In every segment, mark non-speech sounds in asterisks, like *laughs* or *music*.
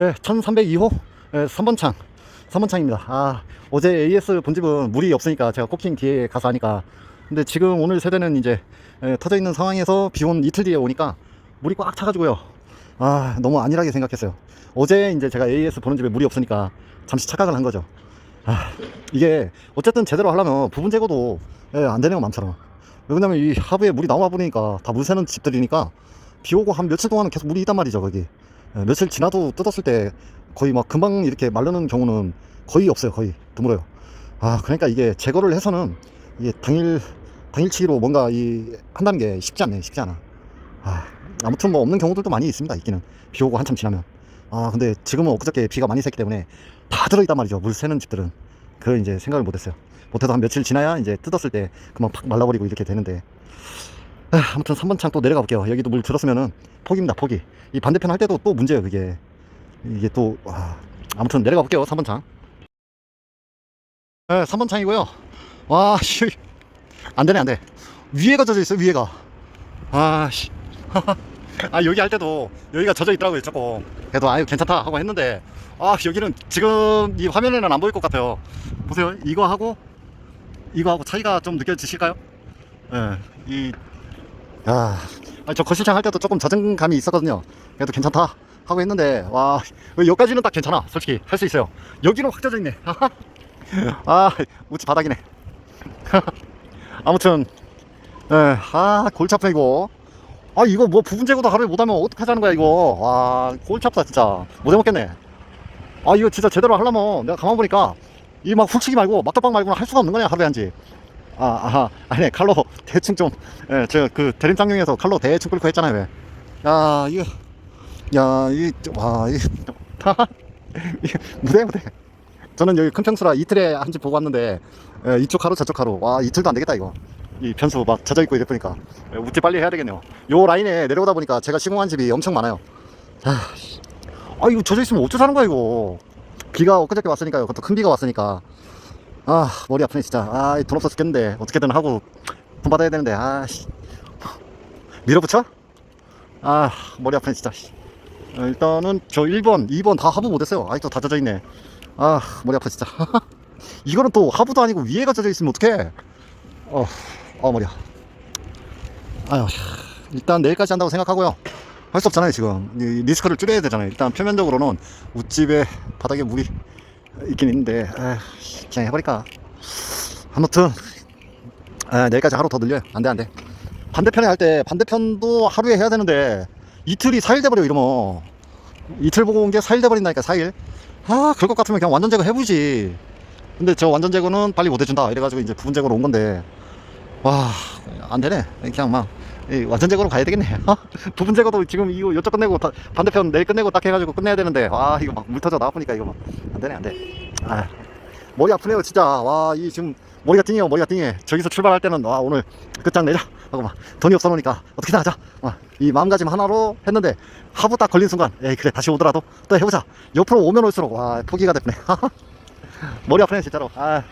네, 1302호? 네, 3번 창. 3번 창입니다. 아 어제 AS 본집은 물이 없으니까 제가 코킹 뒤에 가서 하니까. 근데 지금 오늘 세대는 이제 예, 터져 있는 상황에서 비온 이틀 뒤에 오니까 물이 꽉 차가지고요. 아 너무 안일하게 생각했어요. 어제 이제 제가 AS 보는 집에 물이 없으니까 잠시 착각을 한 거죠. 아 이게 어쨌든 제대로 하려면 부분 제거도 예, 안 되네요 맘처럼. 왜냐면 이 하부에 물이 나와 버리니까 다 물 새는 집들이니까 비 오고 한 며칠 동안은 계속 물이 있단 말이죠 거기. 예, 며칠 지나도 뜯었을 때 거의 막 금방 이렇게 마르는 경우는 거의 없어요 거의. 드물어요. 아 그러니까 이게 제거를 해서는 이게 당일 당일치기로 뭔가 이 한다는 게 쉽지 않네 쉽지 않아. 아 아무튼 뭐 없는 경우들도 많이 있습니다 있기는. 비 오고 한참 지나면. 아 근데 지금은 엊그저께 비가 많이 샜기 때문에 다 들어있단 말이죠 물 새는 집들은. 그걸 이제 생각을 못했어요. 못해도 한 며칠 지나야 이제 뜯었을 때 그만 팍 말라버리고 이렇게 되는데 아, 아무튼 3번 창 또 내려가 볼게요. 여기도 물 들었으면은 포기입니다 포기. 이 반대편 할 때도 또 문제예요 그게. 이게 또 와, 아무튼 내려가 볼게요 3번 창. 네, 3번 창이고요. 와 씨. 안 되네 안 돼. 위에가 젖어 있어요 위에가. 아 씨. *laughs* 아 여기 할 때도 여기가 젖어 있더라고요 조금. 그래도 아유 괜찮다 하고 했는데. 아 여기는 지금 이 화면에는 안 보일 것 같아요. 보세요. 이거 하고 이거 하고 차이가 좀 느껴지실까요? 예, 이, 야, 아, 저 거실창 할 때도 조금 젖은 감이 있었거든요. 그래도 괜찮다 하고 했는데, 와, 여기까지는 딱 괜찮아. 솔직히 할 수 있어요. 여기는 확 젖어 있네. *laughs* 아, 우치 바닥이네. *laughs* 아무튼, 예, 아, 골치 아파 이거. 아, 이거 뭐 부분 제거도 하루에 못하면 어떡하자는 거야 이거. 와, 골치 아프다 진짜. 못 해먹겠네. 아, 이거 진짜 제대로 하려면 내가 가만 보니까 이막 훅치기 말고 막다방 말고는 할 수가 없는 거냐 하루에 한지. 아, 아하, 아니 칼로 대충 좀, 예, 저그 대림장용에서 칼로 대충 끌고 했잖아요. 왜? 야, 이거, 야, 이, 와, 이, *laughs* 이게 무대 무대. 저는 여기 큰 평수라 이틀에 한 집 보고 왔는데 예, 이쪽 하루 저쪽 하루. 와, 이틀도 안 되겠다 이거. 이 변수 막 젖어 있고 이래 보니까 예, 우찌 빨리 해야 되겠네요. 요 라인에 내려오다 보니까 제가 시공한 집이 엄청 많아요. 아, 씨. 아 이거 젖어 있으면 어쩌자는 거야 이거. 비가 엊그저께 왔으니까요. 그것도 큰 비가 왔으니까. 아 머리 아프네 진짜. 아돈 없어 죽겠는데. 어떻게든 하고 돈 받아야 되는데. 아씨. 밀어붙여? 아 머리 아프네 진짜. 씨. 어, 일단은 저 1번 2번 다 하부 못했어요. 아직도 다 젖어 있네. 아 머리 아파 진짜. *laughs* 이거는 또 하부도 아니고 위에가 젖어 있으면 어떡해? 어, 어 머리야. 아유 일단 내일까지 한다고 생각하고요. 할 수 없잖아요 지금. 이 리스크를 줄여야 되잖아요. 일단 표면적으로는 웃집에 바닥에 물이 있긴 있는데 아, 그냥 해버릴까. 아무튼 아, 내일까지 하루 더 늘려요. 안돼 안돼. 반대편에 할 때 반대편도 하루에 해야 되는데 이틀이 4일 돼버려 이러면. 이틀 보고 온 게 4일 돼버린다니까 4일. 아 그럴 것 같으면 그냥 완전 제거 해보지. 근데 저 완전 제거는 빨리 못 해준다. 이래가지고 이제 부분 제거로 온 건데. 와 안 되네. 그냥 막. 이 완전 제거로 가야 되겠네 *laughs* 부분 제거도 지금 이거 요쪽 끝내고 다- 반대편 내일 끝내고 딱 해가지고 끝내야 되는데 와 이거 막 물 터져 나와보니까 이거 막 안 되네 안 돼. 아 머리 아프네요 진짜. 와 이 지금 머리가 띵해요 머리가 띵해. 저기서 출발할 때는 와 오늘 끝장 내자. 하고 막 돈이 없어 놓으니까 어떻게든 하자. 와, 이 마음가짐 하나로 했는데 하부 딱 걸린 순간 에이 그래 다시 오더라도 또 해보자. 옆으로 오면 올수록 와 포기가 됐네. *laughs* 머리 아프네 진짜로. 아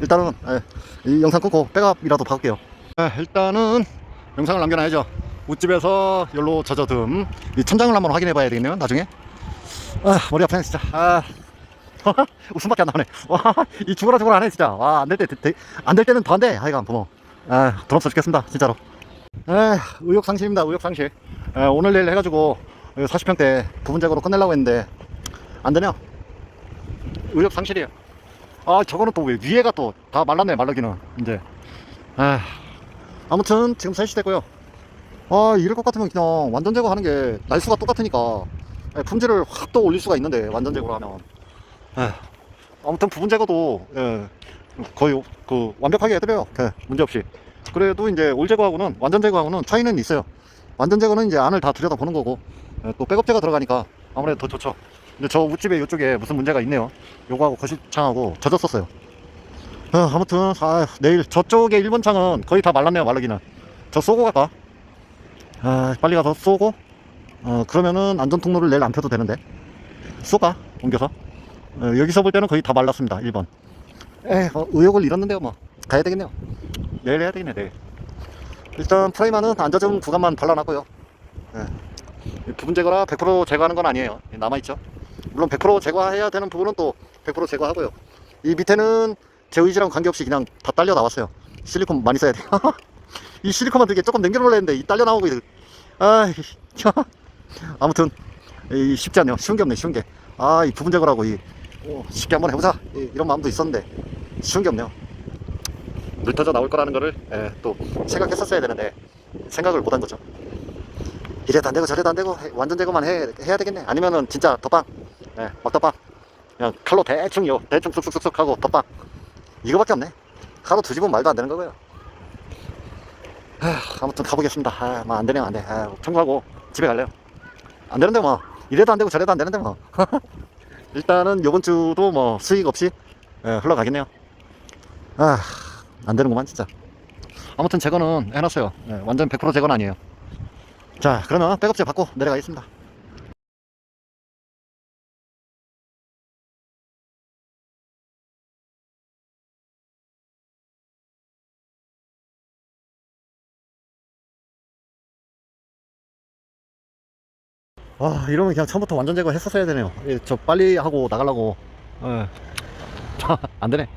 일단은 예, 이 영상 끊고 백업이라도 박을게요. 예, 일단은 영상을 남겨놔야죠. 웃집에서 열로 젖어듬. 이 천장을 한번 확인해 봐야 되겠네요 나중에. 아 머리 아프네 진짜. 아. *laughs* 웃음밖에 안 나오네. 와 이 죽어라 죽어라 하네 진짜. 와 안 될 때 안 될 때는 더 안 돼. 하여간 부모. 아 돈 없어 죽겠습니다 진짜로. 에 의욕상실입니다 의욕상실. 에, 오늘 내일 해가지고 40평대 부분적으로 끝내려고 했는데 안 되네요. 의욕상실이에요. 아 저거는 또 왜 위에가 또 다 말랐네 말르기는 이제. 아 아무튼 지금 3시 됐고요. 아 이럴 것 같으면 그냥 완전 제거하는 게 날수가 똑같으니까 예, 품질을 확또 올릴 수가 있는데 완전 제거를 하면. 에, 아무튼 부분 제거도 예, 거의 그 완벽하게 해드려요. 예, 문제없이. 그래도 이제 올 제거하고는 완전 제거하고는 차이는 있어요. 완전 제거는 이제 안을 다 들여다 보는 거고 예, 또 백업 제거 들어가니까 아무래도 더 좋죠. 근데 저 우집에 이쪽에 무슨 문제가 있네요. 요거하고 거실창하고 젖었었어요 어, 아무튼 아, 내일 저쪽에 1번 창은 거의 다 말랐네요 말르기는. 저 쏘고 갈까? 아, 빨리 가서 쏘고. 어, 그러면은 안전 통로를 내일 안 펴도 되는데. 쏘가 옮겨서. 어, 여기서 볼 때는 거의 다 말랐습니다 1번 에 어, 의욕을 잃었는데요 뭐. 가야 되겠네요. 내일 해야 되겠네 내일. 일단 프라이마는 안 젖은 구간만 발라놨고요. 예. 부분 제거라 100% 제거하는 건 아니에요. 남아있죠. 물론 100% 제거해야 되는 부분은 또 100% 제거하고요. 이 밑에는 제 의지랑 관계없이 그냥 다 딸려 나왔어요. 실리콘 많이 써야 돼. *laughs* 이 실리콘만 되게 조금 남겨놓으려 했는데 이 딸려 나오고 있- 아 *laughs* 아무튼 이 쉽지 않네요. 쉬운 게 없네. 쉬운 게. 아 이 부분 제거라고 이 오, 쉽게 한번 해보자 이- 이런 마음도 있었는데 쉬운 게 없네요. 물 터져 나올 거라는 거를 예, 또 생각했었어야 되는데 생각을 못 한 거죠. 이래도 안 되고 저래도 안 되고 해- 완전 제거만 해, 해야 되겠네. 아니면은 진짜 덧방, 예, 막덧방. 그냥 칼로 대충 요 대충 쑥쑥쑥쑥 하고 덧방. 이거밖에 없네. 하루 두 집은 말도 안 되는 거고요. 하, 아무튼 가보겠습니다. 아, 되네요, 안 돼. 아, 청구하고 집에 갈래요. 안 되는데 뭐 이래도 안 되고 저래도 안 되는데 뭐. *laughs* 일단은 요번 주도 뭐 수익 없이 예, 흘러가겠네요. 아, 안 되는구만 진짜. 아무튼 제거는 해놨어요. 예, 완전 100% 제거는 아니에요. 자, 그러면 백업제 받고 내려가겠습니다. 아, 이러면 그냥 처음부터 완전 제거 했었어야 되네요. 예, 저 빨리 하고 나가려고. 예. *laughs* 안 되네.